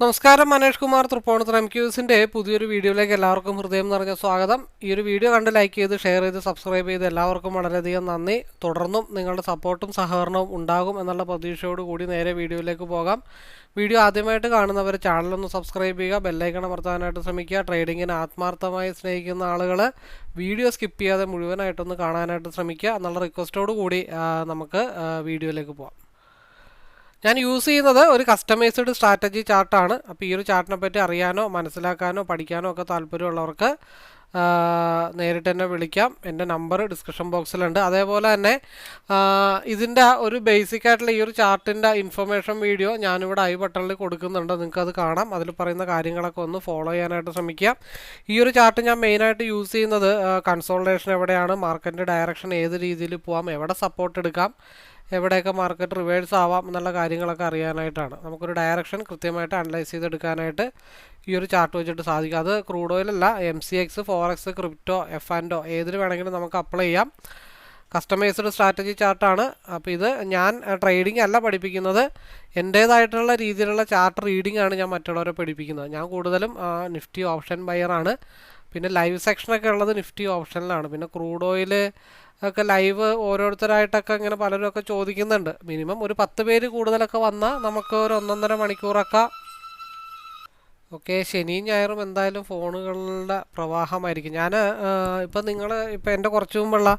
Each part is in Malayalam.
നമസ്കാരം മനേഷ് കുമാർ തൃപ്പൂണിത്തുറ എം ക്യൂസിന്റെ പുതിയൊരു വീഡിയോയിലേക്ക് എല്ലാവർക്കും ഹൃദയം നിറഞ്ഞ സ്വാഗതം. ഈ ഒരു വീഡിയോ കണ്ട് ലൈക്ക് ചെയ്ത് ഷെയർ ചെയ്ത് സബ്സ്ക്രൈബ് ചെയ്ത് എല്ലാവർക്കും വളരെയധികം നന്ദി. തുടർന്നും നിങ്ങളുടെ സപ്പോർട്ടും സഹകരണവും ഉണ്ടാകും എന്നുള്ള പ്രതീക്ഷയോട് കൂടി നേരെ വീഡിയോയിലേക്ക് പോകാം. വീഡിയോ ആദ്യമായിട്ട് കാണുന്നവർ ചാനലൊന്ന് സബ്സ്ക്രൈബ് ചെയ്യുക ബെല്ലൈക്കൺ അമർത്താനായിട്ട് ശ്രമിക്കുക. ട്രേഡിങ്ങിനെ ആത്മാർത്ഥമായി സ്നേഹിക്കുന്ന ആളുകൾ വീഡിയോ സ്കിപ്പ് ചെയ്യാതെ മുഴുവനായിട്ടൊന്ന് കാണാനായിട്ട് ശ്രമിക്കുക. എന്നുള്ള റിക്വസ്റ്റോടുകൂടി നമുക്ക് വീഡിയോയിലേക്ക് പോകാം. ഞാൻ യൂസ് ചെയ്യുന്നത് ഒരു കസ്റ്റമൈസ്ഡ് സ്ട്രാറ്റജി ചാർട്ടാണ്. അപ്പോൾ ഈ ഒരു ചാർട്ടിനെ പറ്റി അറിയാനോ മനസ്സിലാക്കാനോ പഠിക്കാനോ ഒക്കെ താല്പര്യമുള്ളവർക്ക് നേരിട്ട് തന്നെ വിളിക്കാം. എന്റെ നമ്പർ ഡിസ്ക്രിപ്ഷൻ ബോക്സിലുണ്ട്. അതേപോലെ തന്നെ ഇതിന്റെ ഒരു ബേസിക് ആയിട്ടുള്ള ഈ ഒരു ചാർട്ടിന്റെ ഇൻഫർമേഷൻ വീഡിയോ ഞാനിവിടെ ഐ ബട്ടണിൽ കൊടുക്കുന്നുണ്ട്. നിങ്ങൾക്കത് കാണാം. അതിൽ പറയുന്ന കാര്യങ്ങളൊക്കെ ഒന്ന് ഫോളോ ചെയ്യാനായിട്ട് ശ്രമിക്കുക ഈ ഒരു ചാർട്ട് ഞാൻ മെയിനായിട്ട് യൂസ് ചെയ്യുന്നത് കൺസോൾട്ടേഷൻ എവിടെയാണ് മാർക്കറ്റിന്റെ ഡയറക്ഷൻ ഏത് രീതിയിൽ പോവാം എവിടെ സപ്പോർട്ട് എടുക്കാം എവിടെയൊക്കെ മാർക്കറ്റ് റിവേഴ്സ് ആവാം എന്നുള്ള കാര്യങ്ങളൊക്കെ അറിയാനായിട്ടാണ്. നമുക്കൊരു ഡയറക്ഷൻ കൃത്യമായിട്ട് അനലൈസ് ചെയ്തെടുക്കാനായിട്ട് ഈ ഒരു ചാർട്ട് വെച്ചിട്ട് സാധിക്കും. അത് crude ഓയിലല്ല M C X forex crypto F ആൻഡോ ഏതിൽ വേണമെങ്കിലും നമുക്ക് അപ്ലൈ ചെയ്യാം. കസ്റ്റമൈസ്ഡ് സ്ട്രാറ്റജി ചാർട്ടാണ്. അപ്പോൾ ഇത് ഞാൻ ട്രേഡിംഗ് അല്ല പഠിപ്പിക്കുന്നത്. എന്റേതായിട്ടുള്ള രീതിയിലുള്ള ചാർട്ട് റീഡിംഗ് ആണ് ഞാൻ മറ്റുള്ളവരെ പഠിപ്പിക്കുന്നത്. ഞാൻ കൂടുതലും നിഫ്റ്റി ഓപ്ഷൻ ബയറാണ് പിന്നെ ലൈവ് സെക്ഷനൊക്കെ ഉള്ളത് നിഫ്റ്റി ഓപ്ഷനിലാണ് പിന്നെ ക്രൂഡ് ഓയിൽ ഒക്കെ ലൈവ് ഓരോരുത്തരായിട്ടൊക്കെ ഇങ്ങനെ പലരും ഒക്കെ ചോദിക്കുന്നുണ്ട്. മിനിമം ഒരു പത്ത് പേര് കൂടുതലൊക്കെ വന്നാൽ നമുക്ക് ഒരു ഒന്നൊന്നര മണിക്കൂറൊക്കെ ഓക്കെ ശനിയും ഞായറും എന്തായാലും ഫോണുകളുടെ പ്രവാഹമായിരിക്കും. ഞാൻ ഇപ്പം നിങ്ങൾ ഇപ്പം എന്റെ കുറച്ച് മുമ്പുള്ള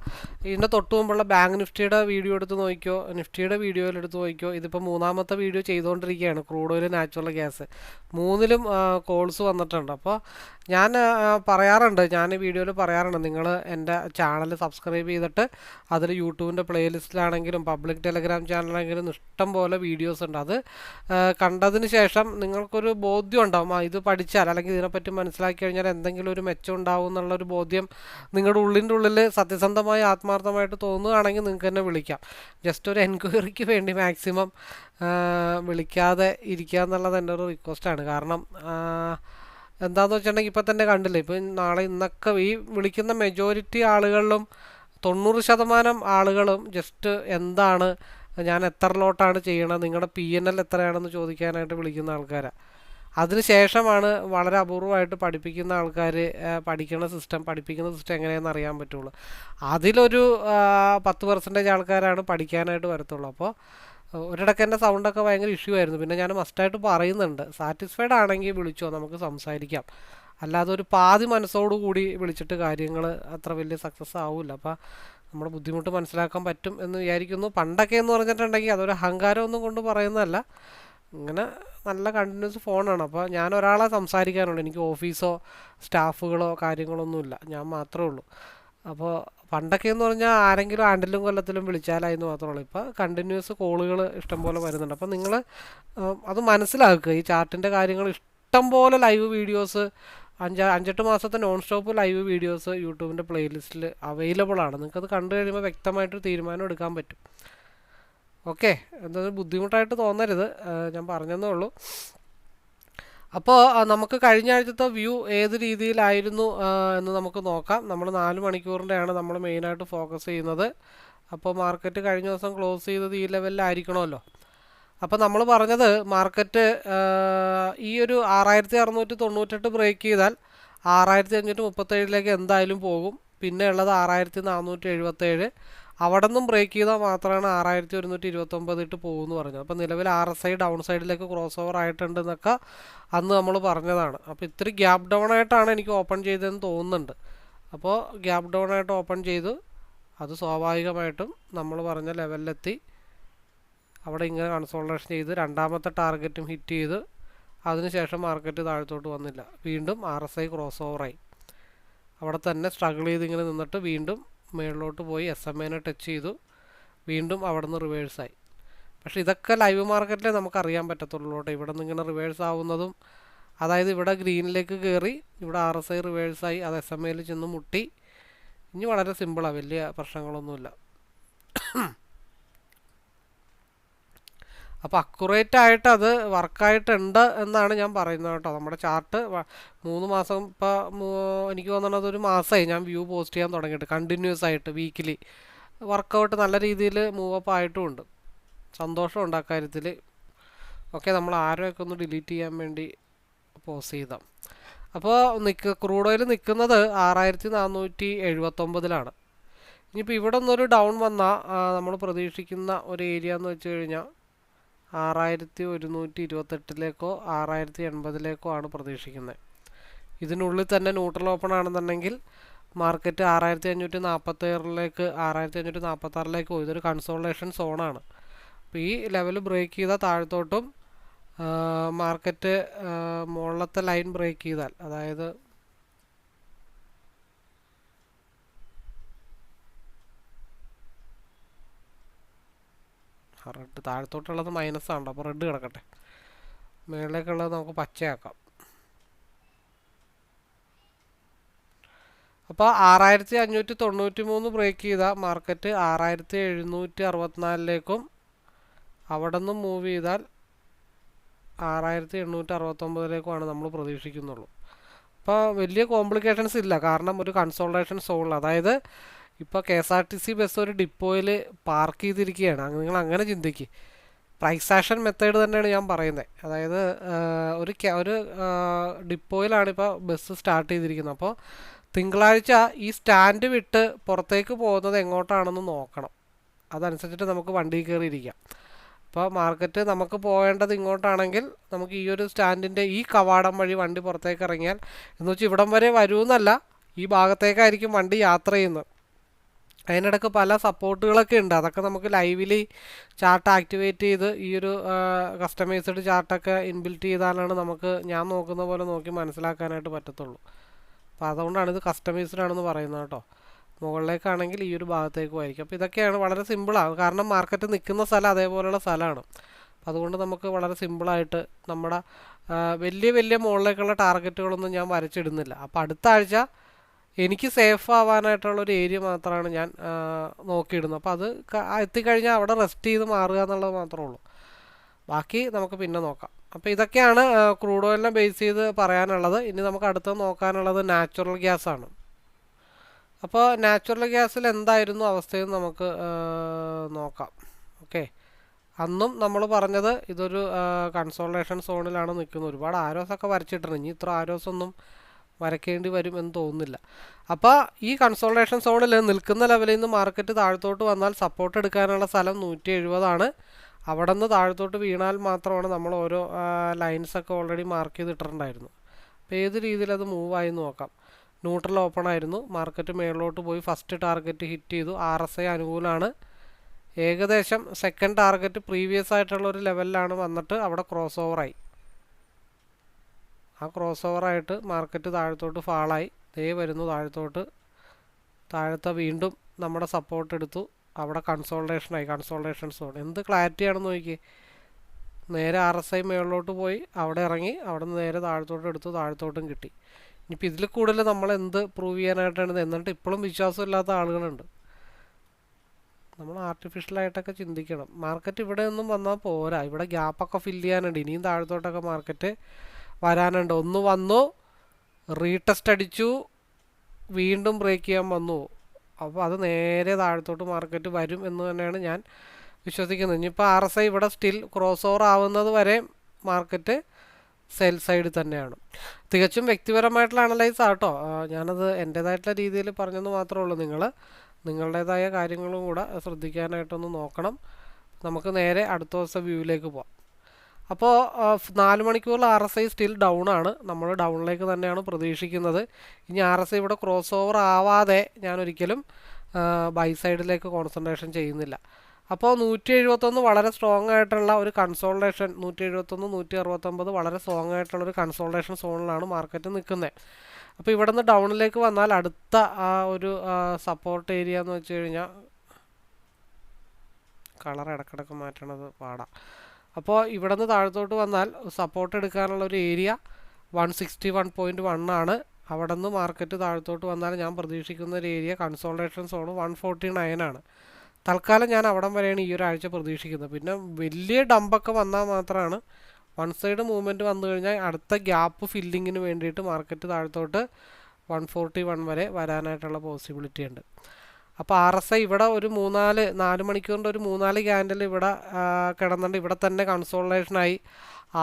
ഇതിന്റെ തൊട്ട് മുമ്പുള്ള ബാങ്ക് നിഫ്റ്റിയുടെ വീഡിയോ എടുത്ത് നോക്കിയോ? നിഫ്റ്റിയുടെ വീഡിയോയിൽ എടുത്ത് നോക്കിയോ? ഇതിപ്പോൾ മൂന്നാമത്തെ വീഡിയോ ചെയ്തുകൊണ്ടിരിക്കുകയാണ് ക്രൂഡ് ഓയിൽ നാച്ചുറൽ ഗ്യാസ്. മൂന്നിലും കോൾസ് വന്നിട്ടുണ്ട്. അപ്പോൾ ഞാൻ പറയാറുണ്ട് ഞാൻ വീഡിയോയിൽ പറയാറുണ്ട് നിങ്ങൾ എന്റെ ചാനൽ സബ്സ്ക്രൈബ് ചെയ്തിട്ട് അതിൽ യൂട്യൂബിന്റെ പ്ലേലിസ്റ്റിലാണെങ്കിലും പബ്ലിക് ടെലഗ്രാം ചാനലാണെങ്കിലും ഇഷ്ടം പോലെ വീഡിയോസ് ഉണ്ട്. അത് കണ്ടതിന് ശേഷം നിങ്ങൾക്കൊരു ബോധ്യം ഉണ്ടാവും. ഇത് പഠിച്ചാൽ അല്ലെങ്കിൽ ഇതിനെപ്പറ്റി മനസ്സിലാക്കി കഴിഞ്ഞാൽ എന്തെങ്കിലും ഒരു മെച്ചം ഉണ്ടാവും എന്നുള്ളൊരു ബോധ്യം നിങ്ങളുടെ ഉള്ളിന്റെ ഉള്ളിൽ സത്യസന്ധമായി ആത്മാർത്ഥമായിട്ട് തോന്നുകയാണെങ്കിൽ നിങ്ങൾക്ക് തന്നെ വിളിക്കാം. ജസ്റ്റ് ഒരു എൻക്വയറിക്ക് വേണ്ടി മാക്സിമം വിളിക്കാതെ ഇരിക്കുക എന്നുള്ളത് എന്റെ ഒരു റിക്വസ്റ്റാണ് കാരണം എന്താണെന്ന് വെച്ചിട്ടുണ്ടെങ്കിൽ ഇപ്പം തന്നെ കണ്ടില്ലേ ഇപ്പം നാളെ ഇന്നൊക്കെ ഈ വിളിക്കുന്ന മെജോറിറ്റി ആളുകളിലും തൊണ്ണൂറ് ശതമാനം ആളുകളും ജസ്റ്റ് എന്താണ് ഞാൻ എത്ര ലോട്ടാണ് ചെയ്യണത് നിങ്ങളുടെ പി എൻ എൽ എത്രയാണെന്ന് ചോദിക്കാനായിട്ട് വിളിക്കുന്ന ആൾക്കാരാണ് അതിനുശേഷമാണ് വളരെ അപൂർവമായിട്ട് പഠിപ്പിക്കുന്ന ആൾക്കാർ പഠിക്കുന്ന സിസ്റ്റം പഠിപ്പിക്കുന്ന സിസ്റ്റം എങ്ങനെയാണെന്ന് അറിയാൻ പറ്റുള്ളൂ. അതിലൊരു പത്ത് പെർസെന്റേജ് ആൾക്കാരാണ് പഠിക്കാനായിട്ട് വരത്തുള്ളൂ. അപ്പോൾ ഒരിടയ്ക്ക് എന്റെ സൗണ്ടൊക്കെ ഭയങ്കര ഇഷ്യൂ ആയിരുന്നു. പിന്നെ ഞാൻ മസ്റ്റായിട്ട് പറയുന്നുണ്ട്. സാറ്റിസ്ഫൈഡ് ആണെങ്കിൽ വിളിച്ചോ നമുക്ക് സംസാരിക്കാം. അല്ലാതെ ഒരു പാതി മനസ്സോടുകൂടി വിളിച്ചിട്ട് കാര്യങ്ങൾ അത്ര വലിയ സക്സസ് ആവില്ല. അപ്പോൾ നമ്മുടെ ബുദ്ധിമുട്ട് മനസ്സിലാക്കാൻ പറ്റും എന്ന് വിചാരിക്കുന്നു. പണ്ടൊക്കെ എന്ന് പറഞ്ഞിട്ടുണ്ടെങ്കിൽ അതൊരു അഹങ്കാരമൊന്നും കൊണ്ട് പറയുന്നതല്ല. ഇങ്ങനെ നല്ല കണ്ടിന്യൂസ് ഫോണാണ് അപ്പോൾ ഞാൻ ഒരാളെ സംസാരിക്കാനുള്ളൂ എനിക്ക് ഓഫീസോ സ്റ്റാഫുകളോ കാര്യങ്ങളൊന്നുമില്ല ഞാൻ മാത്രമേ ഉള്ളൂ. അപ്പോൾ പണ്ടൊക്കെ എന്ന് പറഞ്ഞാൽ ആരെങ്കിലും ആണ്ടിലും കൊല്ലത്തിലും വിളിച്ചാലായിരുന്നു മാത്രമേ ഉള്ളൂ. ഇപ്പോൾ കണ്ടിന്യൂസ് കോളുകൾ ഇഷ്ടംപോലെ വരുന്നുണ്ട്. അപ്പോൾ നിങ്ങൾ അത് മനസ്സിലാക്കുക. ഈ ചാർട്ടിന്റെ കാര്യങ്ങൾ ഇഷ്ടംപോലെ ലൈവ് വീഡിയോസ് അഞ്ച് അഞ്ചെട്ട് മാസത്തെ നോൺ സ്റ്റോപ്പ് ലൈവ് വീഡിയോസ് യൂട്യൂബിന്റെ പ്ലേലിസ്റ്റിൽ അവൈലബിൾ ആണ്. നിങ്ങൾക്കത് കണ്ടു കഴിയുമ്പോൾ വ്യക്തമായിട്ട് തീരുമാനം എടുക്കാൻ പറ്റും. ഓക്കെ എന്തൊരു ബുദ്ധിമുട്ടായിട്ട് തോന്നരുത്. ഞാൻ പറഞ്ഞതേ ഉള്ളൂ. അപ്പോൾ നമുക്ക് കഴിഞ്ഞ ആഴ്ചത്തെ വ്യൂ ഏത് രീതിയിലായിരുന്നു എന്ന് നമുക്ക് നോക്കാം. നമ്മൾ നാല് മണിക്കൂറിന്റെയാണ് നമ്മൾ മെയിനായിട്ട് ഫോക്കസ് ചെയ്യുന്നത്. അപ്പോൾ മാർക്കറ്റ് കഴിഞ്ഞ ദിവസം ക്ലോസ് ചെയ്തത് ഈ ലെവലിലായിരിക്കണമല്ലോ. അപ്പോൾ നമ്മൾ പറഞ്ഞത് മാർക്കറ്റ് ഈ ഒരു ആറായിരത്തി അറുന്നൂറ്റി തൊണ്ണൂറ്റെട്ട് ബ്രേക്ക് ചെയ്താൽ ആറായിരത്തി അഞ്ഞൂറ്റി മുപ്പത്തേഴിലേക്ക് എന്തായാലും പോകും. പിന്നെ ഉള്ളത് ആറായിരത്തി നാനൂറ്റി എഴുപത്തേഴ് അവിടെ നിന്നും ബ്രേക്ക് ചെയ്താൽ മാത്രമാണ് ആറായിരത്തി ഒരുന്നൂറ്റി ഇരുപത്തൊമ്പത് ഇട്ട് പോകുമെന്ന് പറഞ്ഞത്. അപ്പോൾ നിലവിൽ ആർ എസ് ഐ ഡൗൺ സൈഡിലേക്ക് ക്രോസ് ഓവർ ആയിട്ടുണ്ടെന്നൊക്കെ അന്ന് നമ്മൾ പറഞ്ഞതാണ്. അപ്പോൾ ഇത്തിരി ഗ്യാപ് ഡൗൺ ആയിട്ടാണ് എനിക്ക് ഓപ്പൺ ചെയ്തതെന്ന് തോന്നുന്നുണ്ട്. അപ്പോൾ ഗ്യാപ് ഡൗൺ ആയിട്ട് ഓപ്പൺ ചെയ്തു. അത് സ്വാഭാവികമായിട്ടും നമ്മൾ പറഞ്ഞ ലെവലിലെത്തി അവിടെ ഇങ്ങനെ കൺസോൾട്ടേഷൻ ചെയ്ത് രണ്ടാമത്തെ ടാർഗറ്റും ഹിറ്റ് ചെയ്ത് അതിനുശേഷം മാർക്കറ്റ് താഴത്തോട്ട് വന്നില്ല. വീണ്ടും ആർ എസ് ഐ ക്രോസ് ഓവറായി അവിടെ തന്നെ സ്ട്രഗിൾ ചെയ്ത് ഇങ്ങനെ നിന്നിട്ട് വീണ്ടും മേളിലോട്ട് പോയി എസ് എം എനെ ടച്ച് ചെയ്തു. വീണ്ടും അവിടെ നിന്ന് റിവേഴ്സായി പക്ഷേ ഇതൊക്കെ ലൈവ് മാർക്കറ്റിലേ നമുക്കറിയാൻ പറ്റത്തുള്ളൂ കേട്ടോ. ഇവിടെ നിന്ന് ഇങ്ങനെ റിവേഴ്സ് ആവുന്നതും അതായത് ഇവിടെ ഗ്രീനിലേക്ക് കയറി ഇവിടെ ആർ എസ് ഐ റിവേഴ്സായി അത് എസ് എം എയിൽ ചെന്ന് മുട്ടി. ഇനി വളരെ സിമ്പിളാണ് വലിയ പ്രശ്നങ്ങളൊന്നുമില്ല. അപ്പോൾ അക്കുറേറ്റ് ആയിട്ട് അത് വർക്കായിട്ടുണ്ട് എന്നാണ് ഞാൻ പറയുന്നത് കേട്ടോ. നമ്മുടെ ചാർട്ട് മൂന്ന് മാസം ഇപ്പോൾ എനിക്ക് തോന്നുന്നത് ഒരു മാസമായി ഞാൻ വ്യൂ പോസ്റ്റ് ചെയ്യാൻ തുടങ്ങിയിട്ട് കണ്ടിന്യൂസ് ആയിട്ട് വീക്കിലി. വർക്കൗട്ട് നല്ല രീതിയിൽ മൂവ് അപ്പ് ആയിട്ടുമുണ്ട്. സന്തോഷമുണ്ട് അക്കാര്യത്തിൽ ഓക്കെ നമ്മൾ ആരോയൊക്കെ ഒന്ന് ഡിലീറ്റ് ചെയ്യാൻ വേണ്ടി പോസ് ചെയ്താം? അപ്പോൾ നിൽക്ക ക്രൂഡ് ഓയിൽ നിൽക്കുന്നത് ആറായിരത്തി നാനൂറ്റി എഴുപത്തൊമ്പതിലാണ് ഇനിയിപ്പോൾ ഇവിടെ നിന്നൊരു ഡൗൺ വന്നാൽ നമ്മൾ പ്രതീക്ഷിക്കുന്ന ഒരു ഏരിയ എന്ന് വെച്ച് കഴിഞ്ഞാൽ ആറായിരത്തി ഒരുന്നൂറ്റി ഇരുപത്തെട്ടിലേക്കോ ആറായിരത്തി എൺപതിലേക്കോ ആണ് പ്രതീക്ഷിക്കുന്നത്. ഇതിനുള്ളിൽ തന്നെ ന്യൂട്രൽ ഓപ്പൺ ആണെന്നുണ്ടെങ്കിൽ മാർക്കറ്റ് ആറായിരത്തി അഞ്ഞൂറ്റി നാൽപ്പത്തേറിലേക്ക് ആറായിരത്തി അഞ്ഞൂറ്റി നാൽപ്പത്താറിലേക്ക് പോയി. ഇതൊരു കൺസോളേഷൻ സോണാണ് അപ്പോൾ ഈ ലെവൽ ബ്രേക്ക് ചെയ്താൽ താഴത്തോട്ടും മാർക്കറ്റ് മുകളിലത്തെ ലൈൻ ബ്രേക്ക് ചെയ്താൽ അതായത് റെഡ് താഴത്തോട്ടുള്ളത് മൈനസ് ആണ്. അപ്പോൾ റെഡ് കിടക്കട്ടെ. മുകളിലേക്കുള്ളത് നമുക്ക് പച്ചയാക്കാം. അപ്പോൾ ആറായിരത്തി അഞ്ഞൂറ്റി തൊണ്ണൂറ്റി മൂന്ന് ബ്രേക്ക് ചെയ്ത മാർക്കറ്റ് ആറായിരത്തി എഴുന്നൂറ്റി അറുപത്തിനാലിലേക്കും അവിടെ നിന്ന് മൂവ് ചെയ്താൽ ആറായിരത്തി എണ്ണൂറ്റി അറുപത്തൊമ്പതിലേക്കുമാണ് നമ്മൾ പ്രതീക്ഷിക്കുന്നുള്ളൂ. അപ്പോൾ വലിയ കോംപ്ലിക്കേഷൻസ് ഇല്ല. കാരണം ഒരു കൺസോൾട്ടേഷൻ സോൾ അതായത് ഇപ്പോൾ K S R T C bus ഒരു ഡിപ്പോയിൽ പാർക്ക് ചെയ്തിരിക്കുകയാണ് നിങ്ങൾ അങ്ങനെ ചിന്തിക്കുക പ്രൈസ് ആക്ഷൻ മെത്തേഡ് തന്നെയാണ് ഞാൻ പറയുന്നത് അതായത് ഒരു ഒരു ഡിപ്പോയിലാണ് ഇപ്പോൾ ബസ് സ്റ്റാർട്ട് ചെയ്തിരിക്കുന്നത്. അപ്പോൾ തിങ്കളാഴ്ച ഈ സ്റ്റാൻഡ് വിട്ട് പുറത്തേക്ക് പോകുന്നത് എങ്ങോട്ടാണെന്ന് നോക്കണം. അതനുസരിച്ചിട്ട് നമുക്ക് വണ്ടി കയറിയിരിക്കാം അപ്പോൾ മാർക്കറ്റ് നമുക്ക് പോകേണ്ടത് ഇങ്ങോട്ടാണെങ്കിൽ നമുക്ക് ഈ ഒരു സ്റ്റാൻഡിന്റെ ഈ കവാടം വഴി വണ്ടി പുറത്തേക്ക് ഇറങ്ങിയാൽ എന്ന് വെച്ചാൽ ഇവിടം വരെ വരുമെന്നല്ല ഈ ഭാഗത്തേക്കായിരിക്കും വണ്ടി യാത്ര ചെയ്യുന്നത്. അതിനിടയ്ക്ക് പല സപ്പോർട്ടുകളൊക്കെ ഉണ്ട്. അതൊക്കെ നമുക്ക് ലൈവിലി ചാർട്ട് ആക്ടിവേറ്റ് ചെയ്ത് ഈ ഒരു കസ്റ്റമൈസ്ഡ് ചാർട്ടൊക്കെ ഇൻബിൽറ്റ് ചെയ്താലാണ് നമുക്ക് ഞാൻ നോക്കുന്ന പോലെ നോക്കി മനസ്സിലാക്കാനായിട്ട് പറ്റത്തുള്ളൂ. അപ്പോൾ അതുകൊണ്ടാണ് ഇത് കസ്റ്റമൈസ്ഡ് ആണെന്ന് പറയുന്നത് കേട്ടോ. മുകളിലേക്കാണെങ്കിൽ ഈ ഒരു ഭാഗത്തേക്കും ആയിരിക്കും. അപ്പോൾ ഇതൊക്കെയാണ് വളരെ സിമ്പിളാണ് കാരണം മാർക്കറ്റ് നിൽക്കുന്ന സ്ഥലം അതേപോലെയുള്ള സ്ഥലമാണ്. അപ്പോൾ അതുകൊണ്ട് നമുക്ക് വളരെ സിമ്പിളായിട്ട് നമ്മുടെ വലിയ വലിയ മുകളിലേക്കുള്ള ടാർഗറ്റുകളൊന്നും ഞാൻ വരച്ചിടുന്നില്ല. അപ്പോൾ അടുത്ത ആഴ്ച എനിക്ക് സേഫ് ആവാനായിട്ടുള്ള ഒരു ഏരിയ മാത്രമാണ് ഞാൻ നോക്കിയിടുന്നത്. അപ്പോൾ അത് എത്തിക്കഴിഞ്ഞാൽ അവിടെ റെസ്റ്റ് ചെയ്ത് മാറുക എന്നുള്ളത് മാത്രമേ ഉള്ളൂ. ബാക്കി നമുക്ക് പിന്നെ നോക്കാം. അപ്പോൾ ഇതൊക്കെയാണ് ക്രൂഡ് ഓയിലിനെ ബേസ് ചെയ്ത് പറയാനുള്ളത്. ഇനി നമുക്ക് അടുത്ത് നോക്കാനുള്ളത് നാച്ചുറൽ ഗ്യാസ് ആണ്. അപ്പോൾ നാച്ചുറൽ ഗ്യാസിൽ എന്തായിരുന്നു അവസ്ഥയെന്ന് നമുക്ക് നോക്കാം. ഓക്കെ. അന്നും നമ്മൾ പറഞ്ഞത് ഇതൊരു കൺസോൾട്ടേഷൻ സോണിലാണ് നിൽക്കുന്നത്. ഒരുപാട് ആരോസൊക്കെ വരച്ചിട്ടുണ്ട്. ഇനി ഇത്ര ആരോസൊന്നും വരയ്ക്കേണ്ടി വരും എന്ന് തോന്നുന്നില്ല. അപ്പോൾ ഈ കൺസോൾട്ടേഷൻ സോണിൽ നിൽക്കുന്ന ലെവലിൽ നിന്ന് മാർക്കറ്റ് താഴത്തോട്ട് വന്നാൽ സപ്പോർട്ട് എടുക്കാനുള്ള സ്ഥലം നൂറ്റി എഴുപതാണ് അവിടെ നിന്ന് താഴത്തോട്ട് വീണാൽ മാത്രമാണ് നമ്മൾ ഓരോ ലൈൻസൊക്കെ ഓൾറെഡി മാർക്ക് ചെയ്തിട്ടുണ്ടായിരുന്നു അപ്പോൾ ഏത് രീതിയിൽ അത് മൂവ് ആയി നോക്കാം. ന്യൂട്രൽ ഓപ്പൺ ആയിരുന്നു. മാർക്കറ്റ് മേളിലോട്ട് പോയി ഫസ്റ്റ് ടാർഗറ്റ് ഹിറ്റ് ചെയ്തു. ആർ എസ് ഐ അനുകൂലമാണ് ഏകദേശം സെക്കൻഡ് ടാർഗറ്റ് പ്രീവിയസ് ആയിട്ടുള്ള ഒരു ലെവലിലാണ് വന്നിട്ട് അവിടെ ക്രോസ് ഓവറായി ആ ക്രോസ് ഓവറായിട്ട് മാർക്കറ്റ് താഴത്തോട്ട് ഫാളായി. ദേ വരുന്നു താഴത്തോട്ട്. താഴത്തെ വീണ്ടും നമ്മുടെ സപ്പോർട്ട് എടുത്തു. അവിടെ കൺസോൾട്ടേഷനായി കൺസോൾട്ടേഷൻ സോൺ എന്ത് ക്ലാരിറ്റി ആണെന്ന് നോക്കി നേരെ ആർ എസ് ഐ മേളിലോട്ട് പോയി. അവിടെ ഇറങ്ങി. അവിടെ നിന്ന് നേരെ താഴത്തോട്ട് എടുത്തു. താഴത്തോട്ടും കിട്ടി. ഇനിയിപ്പോൾ ഇതിൽ കൂടുതൽ നമ്മൾ എന്ത് പ്രൂവ് ചെയ്യാനായിട്ടാണ് എന്നിട്ട് ഇപ്പോഴും വിശ്വാസമില്ലാത്ത ആളുകളുണ്ട്. നമ്മൾ ആർട്ടിഫിഷ്യലായിട്ടൊക്കെ ചിന്തിക്കണം. മാർക്കറ്റ് ഇവിടെ ഒന്നും വന്നാൽ പോരാ. ഇവിടെ ഗ്യാപ്പൊക്കെ ഫില്ല് ചെയ്യാനുണ്ട്. ഇനിയും താഴത്തോട്ടൊക്കെ മാർക്കറ്റ് വരാനുണ്ട്. ഒന്ന് വന്നു റീടെസ്റ്റ് അടിച്ചു വീണ്ടും ബ്രേക്ക് ചെയ്യാൻ വന്നു. അപ്പോൾ അത് നേരെ താഴത്തോട്ട് മാർക്കറ്റ് വരും എന്ന് തന്നെയാണ് ഞാൻ വിശ്വസിക്കുന്നത്. ഇനിയിപ്പോൾ ആർ എസ് ഐ ഇവിടെ സ്റ്റിൽ ക്രോസ് ഓവർ ആവുന്നത് വരെ മാർക്കറ്റ് സെൽ സൈഡ് തന്നെയാണ്. തികച്ചും വ്യക്തിപരമായിട്ടുള്ള അനലൈസ് ആട്ടോ. ഞാനത് എന്റേതായിട്ടുള്ള രീതിയിൽ പറഞ്ഞെന്ന് മാത്രമേ ഉള്ളൂ. നിങ്ങൾ നിങ്ങളുടേതായ കാര്യങ്ങളും കൂടെ ശ്രദ്ധിക്കാനായിട്ടൊന്ന് നോക്കണം. നമുക്ക് നേരെ അടുത്ത ദിവസം വ്യൂവിലേക്ക് പോവാം. അപ്പോൾ നാല് മണിക്കൂറിൽ R S I still down ആണ്. നമ്മൾ ഡൗണിലേക്ക് തന്നെയാണ് പ്രതീക്ഷിക്കുന്നത്. ഇനി ആർ എസ് ഐ ഇവിടെ ക്രോസ് ഓവർ ആവാതെ ഞാൻ ഒരിക്കലും ബൈ സൈഡിലേക്ക് കോൺസെൻട്രേഷൻ ചെയ്യുന്നില്ല. അപ്പോൾ നൂറ്റി എഴുപത്തൊന്ന് വളരെ സ്ട്രോങ് ആയിട്ടുള്ള ഒരു കൺസോൾട്ടേഷൻ നൂറ്റി എഴുപത്തൊന്ന് നൂറ്റി അറുപത്തൊമ്പത് വളരെ സ്ട്രോങ് ആയിട്ടുള്ള ഒരു കൺസോൾട്ടേഷൻ സോണിലാണ് മാർക്കറ്റ് നിൽക്കുന്നത് അപ്പോൾ ഇവിടെ നിന്ന് ഡൗണിലേക്ക് വന്നാൽ അടുത്ത ആ ഒരു സപ്പോർട്ട് ഏരിയ എന്ന് വെച്ച് കഴിഞ്ഞാൽ കളർ ഇടക്കിടക്ക് മാറ്റണത് പാടാം. അപ്പോൾ ഇവിടെ നിന്ന് താഴത്തോട്ട് വന്നാൽ സപ്പോർട്ട് എടുക്കാനുള്ള ഒരു area one sixty one point one ആണ്. അവിടെ നിന്ന് മാർക്കറ്റ് താഴത്തോട്ട് വന്നാൽ ഞാൻ പ്രതീക്ഷിക്കുന്ന ഒരു area consolidation zone one forty nine ആണ്. തൽക്കാലം ഞാൻ അവിടം വരെയാണ് ഈ ഒരാഴ്ച പ്രതീക്ഷിക്കുന്നത്. പിന്നെ വലിയ ഡമ്പൊക്കെ വന്നാൽ മാത്രമാണ് വൺ സൈഡ് മൂവ്മെന്റ് വന്നു കഴിഞ്ഞാൽ അടുത്ത ഗ്യാപ്പ് ഫില്ലിങ്ങിന് വേണ്ടിയിട്ട് മാർക്കറ്റ് താഴത്തോട്ട് വൺ ഫോർട്ടി വൺ വരെ വരാനായിട്ടുള്ള പോസിബിലിറ്റി ഉണ്ട്. അപ്പോൾ ആർ എസ് ഐ ഇവിടെ ഒരു മൂന്നാൽ നാല് മണിക്കൂറിന്റെ ഒരു മൂന്നാൽ ക്യാൻഡിൽ ഇവിടെ കിടന്നുണ്ട്. ഇവിടെ തന്നെ കൺസോൾട്ടേഷനായി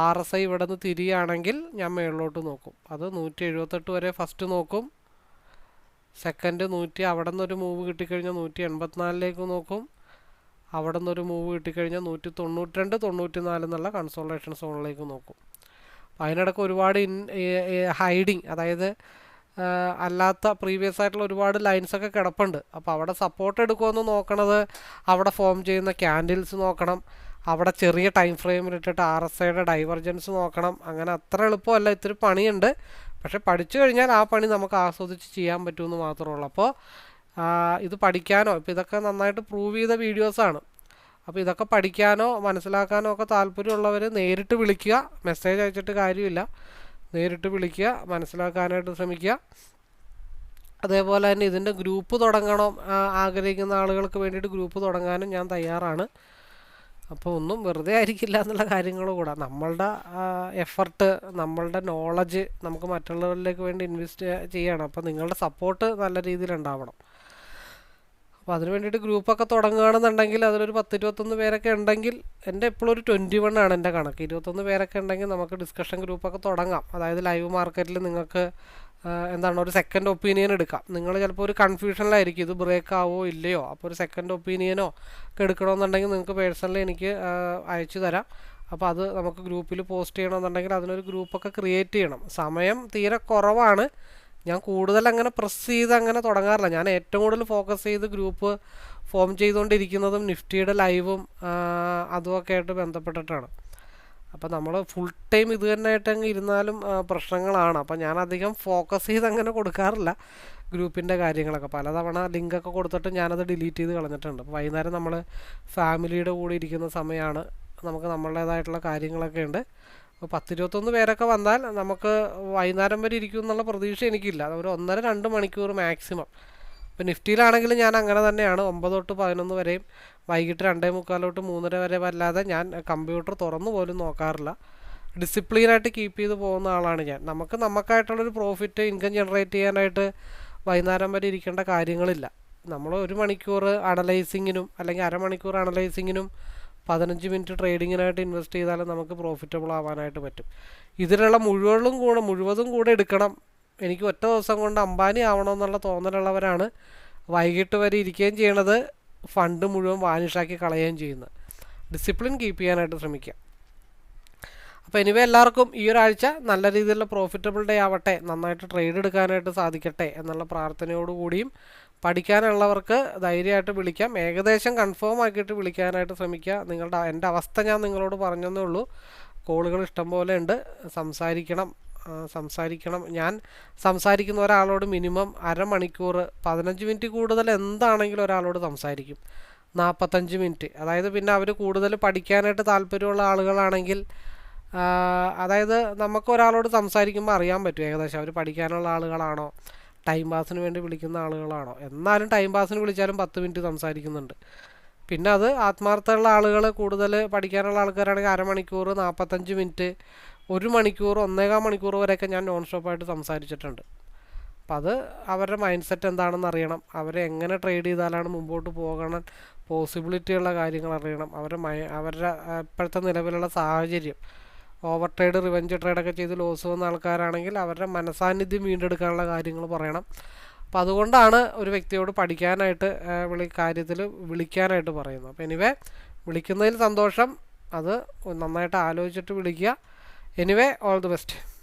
ആർ എസ് ഐ ഇവിടെ നിന്ന് തിരിയുകയാണെങ്കിൽ ഞാൻ മേളിലോട്ട് നോക്കും. അത് നൂറ്റി എഴുപത്തെട്ട് വരെ ഫസ്റ്റ് നോക്കും. സെക്കൻഡ് നൂറ്റി അവിടെ നിന്നൊരു മൂവ് കിട്ടിക്കഴിഞ്ഞാൽ നൂറ്റി എൺപത്തിനാലിലേക്ക് നോക്കും. അവിടെ നിന്നൊരു മൂവ് കിട്ടിക്കഴിഞ്ഞാൽ നൂറ്റി തൊണ്ണൂറ്റിരണ്ട് തൊണ്ണൂറ്റി നാല് എന്നുള്ള കൺസോൾട്ടേഷൻ സോണിലേക്ക് നോക്കും അതിനിടയ്ക്ക് ഒരുപാട് ഇൻ ഹൈഡിങ് അതായത് അല്ലാത്ത പ്രീവിയസ് ആയിട്ടുള്ള ഒരുപാട് ലൈൻസൊക്കെ കിടപ്പുണ്ട്. അപ്പോൾ അവിടെ സപ്പോർട്ട് എടുക്കുമെന്ന് നോക്കണത് അവിടെ ഫോം ചെയ്യുന്ന ക്യാൻഡിൽസ് നോക്കണം. അവിടെ ചെറിയ ടൈം ഫ്രെയിമിൽ ഇട്ടിട്ട് ആർ എസ് ഐയുടെ ഡൈവർജൻസ് നോക്കണം. അങ്ങനെ അത്ര എളുപ്പമല്ല ഇത്തിരി പണിയുണ്ട്. പക്ഷെ പഠിച്ചു കഴിഞ്ഞാൽ ആ പണി നമുക്ക് ആസ്വദിച്ച് ചെയ്യാൻ പറ്റുമെന്ന് മാത്രമേ ഉള്ളൂ. അപ്പോൾ ഇത് പഠിക്കാനോ ഇപ്പോൾ ഇതൊക്കെ നന്നായിട്ട് പ്രൂവ് ചെയ്ത വീഡിയോസാണ് അപ്പോൾ ഇതൊക്കെ പഠിക്കാനോ മനസ്സിലാക്കാനോ ഒക്കെ താല്പര്യമുള്ളവർ നേരിട്ട് വിളിക്കുക. മെസ്സേജ് അയച്ചിട്ട് കാര്യമില്ല. നേരിട്ട് വിളിക്കുക മനസ്സിലാക്കാനായിട്ട് ശ്രമിക്കുക. അതേപോലെ തന്നെ ഇതിന്റെ ഗ്രൂപ്പ് തുടങ്ങണം ആഗ്രഹിക്കുന്ന ആളുകൾക്ക് വേണ്ടിയിട്ട് ഗ്രൂപ്പ് തുടങ്ങാനും ഞാൻ തയ്യാറാണ്. അപ്പോൾ ഒന്നും വെറുതെ ആയിരിക്കില്ല എന്നുള്ള കാര്യങ്ങൾ കൂടെ. നമ്മളുടെ എഫർട്ട് നമ്മളുടെ നോളജ് നമുക്ക് മറ്റുള്ളവരിലേക്ക് വേണ്ടി ഇൻവെസ്റ്റ് ചെയ്യണം. അപ്പോൾ നിങ്ങളുടെ സപ്പോർട്ട് നല്ല രീതിയിൽ ഉണ്ടാവണം. അപ്പോൾ അതിന് വേണ്ടിയിട്ട് ഗ്രൂപ്പൊക്കെ തുടങ്ങുകയാണെന്നുണ്ടെങ്കിൽ അതിലൊരു പത്ത് ഇരുപത്തൊന്ന് പേരൊക്കെ ഉണ്ടെങ്കിൽ എന്റെ എപ്പോഴും ഒരു ട്വന്റി വൺ ആണ് എന്റെ കണക്ക്. ഇരുപത്തൊന്ന് പേരൊക്കെ ഉണ്ടെങ്കിൽ നമുക്ക് ഡിസ്കഷൻ ഗ്രൂപ്പൊക്കെ തുടങ്ങാം. അതായത് ലൈവ് മാർക്കറ്റിൽ നിങ്ങൾക്ക് എന്താണ് ഒരു സെക്കൻഡ് ഒപ്പീനിയൻ എടുക്കാം. നിങ്ങൾ ചിലപ്പോൾ ഒരു കൺഫ്യൂഷനിലായിരിക്കും ഇത് ബ്രേക്ക് ആവോ ഇല്ലയോ? അപ്പോൾ ഒരു സെക്കൻഡ് ഒപ്പീനിയനോ ഒക്കെ എടുക്കണമെന്നുണ്ടെങ്കിൽ നിങ്ങൾക്ക് പേഴ്സണലി എനിക്ക് അയച്ചു തരാം. അപ്പോൾ അത് നമുക്ക് ഗ്രൂപ്പിൽ പോസ്റ്റ് ചെയ്യണമെന്നുണ്ടെങ്കിൽ അതിനൊരു ഗ്രൂപ്പൊക്കെ ക്രിയേറ്റ് ചെയ്യണം. സമയം തീരെ കുറവാണ്. ഞാൻ കൂടുതൽ അങ്ങനെ പ്രസ് ചെയ്ത് അങ്ങനെ തുടങ്ങാറില്ല. ഞാൻ ഏറ്റവും കൂടുതൽ ഫോക്കസ് ചെയ്ത് ഗ്രൂപ്പ് ഫോം ചെയ്തുകൊണ്ടിരിക്കുന്നതും നിഫ്റ്റിയുടെ ലൈവും അതുമൊക്കെ ആയിട്ട് ബന്ധപ്പെട്ടിട്ടാണ്. അപ്പോൾ നമ്മൾ ഫുൾ ടൈം ഇത് തന്നെ ആയിട്ടങ്ങ് ഇരുന്നാലും പ്രശ്നങ്ങളാണ്. അപ്പോൾ ഞാൻ അധികം ഫോക്കസ് ചെയ്ത് അങ്ങനെ കൊടുക്കാറില്ല ഗ്രൂപ്പിന്റെ കാര്യങ്ങളൊക്കെ. പലതവണ ലിങ്കൊക്കെ കൊടുത്തിട്ട് ഞാനത് ഡിലീറ്റ് ചെയ്ത് കളഞ്ഞിട്ടുണ്ട്. അപ്പോൾ വൈകുന്നേരം നമ്മൾ ഫാമിലിയുടെ കൂടെ ഇരിക്കുന്ന സമയമാണ് നമുക്ക് നമ്മളുടേതായിട്ടുള്ള കാര്യങ്ങളൊക്കെ ഉണ്ട് അപ്പോൾ പത്തിരുപത്തൊന്ന് പേരൊക്കെ വന്നാൽ നമുക്ക് വൈകുന്നേരം വരെ ഇരിക്കും എന്നുള്ള പ്രതീക്ഷ എനിക്കില്ല. ഒരു ഒന്നര രണ്ട് മണിക്കൂർ മാക്സിമം. ഇപ്പോൾ നിഫ്റ്റിയിലാണെങ്കിൽ ഞാൻ അങ്ങനെ തന്നെയാണ്. ഒമ്പത് തൊട്ട് പതിനൊന്ന് വരെയും വൈകിട്ട് രണ്ടേ മുക്കാൽ തൊട്ട് മൂന്നര വരെ വല്ലാതെ ഞാൻ കമ്പ്യൂട്ടർ തുറന്നു പോലും നോക്കാറില്ല. ഡിസിപ്ലിനായിട്ട് കീപ്പ് ചെയ്ത് പോകുന്ന ആളാണ് ഞാൻ. നമുക്ക് നമുക്കായിട്ടുള്ളൊരു പ്രോഫിറ്റ് ഇൻകം ജനറേറ്റ് ചെയ്യാനായിട്ട് വൈകുന്നേരം വരെ ഇരിക്കേണ്ട കാര്യങ്ങളില്ല. നമ്മൾ ഒരു മണിക്കൂർ അനലൈസിങ്ങിനും അല്ലെങ്കിൽ അരമണിക്കൂർ അനലൈസിങ്ങിനും പതിനഞ്ച് മിനിറ്റ് ട്രേഡിങ്ങിനായിട്ട് ഇൻവെസ്റ്റ് ചെയ്താലും നമുക്ക് പ്രോഫിറ്റബിൾ ആവാനായിട്ട് പറ്റും. ഇതിലുള്ള മുഴുവനും കൂടെ മുഴുവതും കൂടെ എടുക്കണം. എനിക്ക് ഒറ്റ ദിവസം കൊണ്ട് അംബാനി ആവണമെന്നുള്ള തോന്നലുള്ളവരാണ് വൈകിട്ട് വരെ ഇരിക്കുകയും ചെയ്യണത് ഫണ്ട് മുഴുവൻ വാനിഷാക്കി കളയുകയും ചെയ്യുന്നത്. ഡിസിപ്ലിൻ കീപ്പ് ചെയ്യാനായിട്ട് ശ്രമിക്കുക. അപ്പോൾ എനിവേ എല്ലാവർക്കും ഈ ഒരാഴ്ച നല്ല രീതിയിലുള്ള പ്രോഫിറ്റബിൾ ഡേ ആവട്ടെ നന്നായിട്ട് ട്രേഡ് എടുക്കാനായിട്ട് സാധിക്കട്ടെ എന്നുള്ള പ്രാർത്ഥനയോടുകൂടിയും പഠിക്കാനുള്ളവർക്ക് ധൈര്യമായിട്ട് വിളിക്കാം. ഏകദേശം കൺഫേം ആക്കിയിട്ട് വിളിക്കാനായിട്ട് ശ്രമിക്കുക. നിങ്ങളുടെ എന്റെ അവസ്ഥ ഞാൻ നിങ്ങളോട് പറഞ്ഞതേ ഉള്ളൂ. കോളുകൾ ഇഷ്ടംപോലെ ഉണ്ട്. സംസാരിക്കണം. സംസാരിക്കണം. ഞാൻ സംസാരിക്കുന്ന ഒരാളോട് മിനിമം അരമണിക്കൂർ പതിനഞ്ച് മിനിറ്റ് കൂടുതൽ എന്താണെങ്കിലും ഒരാളോട് സംസാരിക്കും. നാൽപ്പത്തഞ്ച് മിനിറ്റ് അതായത് പിന്നെ അവർ കൂടുതൽ പഠിക്കാനായിട്ട് താല്പര്യമുള്ള ആളുകളാണെങ്കിൽ അതായത് നമുക്ക് ഒരാളോട് സംസാരിക്കുമ്പോൾ അറിയാൻ പറ്റും. ഏകദേശം അവർ പഠിക്കാനുള്ള ആളുകളാണോ? ടൈം പാസിന് വേണ്ടി വിളിക്കുന്ന ആളുകളാണോ? എന്നാലും ടൈം പാസിന് വിളിച്ചാലും പത്ത് മിനിറ്റ് സംസാരിക്കുന്നുണ്ട്. പിന്നെ അത് ആത്മാർത്ഥമുള്ള ആളുകൾ കൂടുതൽ പഠിക്കാനുള്ള ആൾക്കാരാണെങ്കിൽ അരമണിക്കൂർ നാൽപ്പത്തഞ്ച് മിനിറ്റ് ഒരു മണിക്കൂർ ഒന്നേകാൽ മണിക്കൂർ വരെയൊക്കെ ഞാൻ നോൺ സ്റ്റോപ്പായിട്ട് സംസാരിച്ചിട്ടുണ്ട്. അപ്പം അത് അവരുടെ മൈൻഡ് സെറ്റ് എന്താണെന്ന് അറിയണം. അവരെ എങ്ങനെ ട്രേഡ് ചെയ്താലാണ് മുമ്പോട്ട് പോകണം പോസിബിലിറ്റിയുള്ള കാര്യങ്ങൾ അറിയണം. അവരുടെ മൈ അവരുടെ ഇപ്പോഴത്തെ നിലവിലുള്ള സാഹചര്യം. ഓവർ ട്രേഡ് റിവഞ്ച് ട്രേഡൊക്കെ ചെയ്ത് ലോസ് വന്ന ആൾക്കാരാണെങ്കിൽ അവരുടെ മനസാന്നിധ്യം വീണ്ടെടുക്കാനുള്ള കാര്യങ്ങൾ പറയണം. അപ്പോൾ അതുകൊണ്ടാണ് ഒരു വ്യക്തിയോട് പഠിക്കാനായിട്ട് വിളി കാര്യത്തിൽ വിളിക്കാനായിട്ട് പറയുന്നത്. അപ്പോൾ എനിവേ വിളിക്കുന്നതിൽ സന്തോഷം. അത് നന്നായിട്ട് ആലോചിച്ചിട്ട് വിളിക്കുക. Anyway all the best.